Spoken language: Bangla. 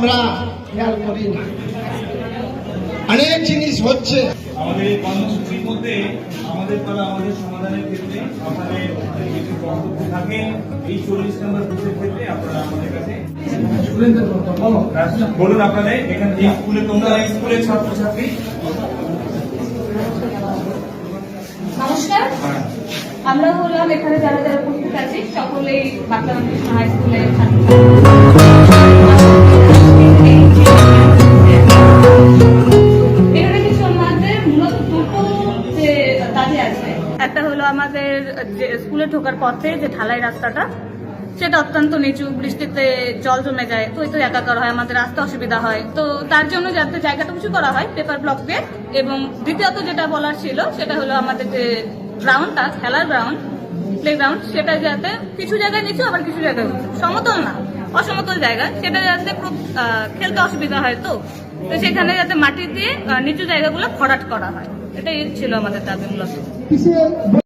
আমরা খেয়াল করি না। অনেক জিনিস হচ্ছে। আমাদের এই কর্মসূচির মধ্যে আমাদের তারা আমাদের সমাধানের ক্ষেত্রে কিছু বক্তব্য থাকে। এই চল্লিশ নম্বর বুথের ক্ষেত্রে আপনারা আমাদের কাছে বলুন আপনাদের এখানে এই স্কুলে তোমরা এই স্কুলের ছাত্রছাত্রী? নমস্কার। আমরা হলাম এখানে যারা যারা উপস্থিত আছি সকলেই বাংলা রামকৃষ্ণ হাই স্কুলের এখানে একটা হলো আমাদের যে স্কুলে ঢোকার পথে যে ঢালাই রাস্তাটা সেটা অত্যন্ত নিচু বৃষ্টিতে জল জমে যায় তো এই তো একাকার হয় আমাদের রাস্তা অসুবিধা হয়। তো তার জন্য যাতে জায়গাটা উঁচু করা হয় পেপার ব্লক দিয়ে এবং দ্বিতীয়ত যেটা বলার ছিল সেটা হলো আমাদের যে গ্রাউন্ডটা খেলার গ্রাউন্ড প্লে গ্রাউন্ড সেটা যাতে কিছু জায়গায় নিচু আবার কিছু জায়গায় সমতল না অসমতল জায়গা সেটা যাতে খুব, খেলতে অসুবিধা হয় তো। তো সেখানে যাতে মাটি দিয়ে নিচু জায়গাগুলো ভরাট করা হয়। এটাই ছিল আমাদের দাবি মূলত।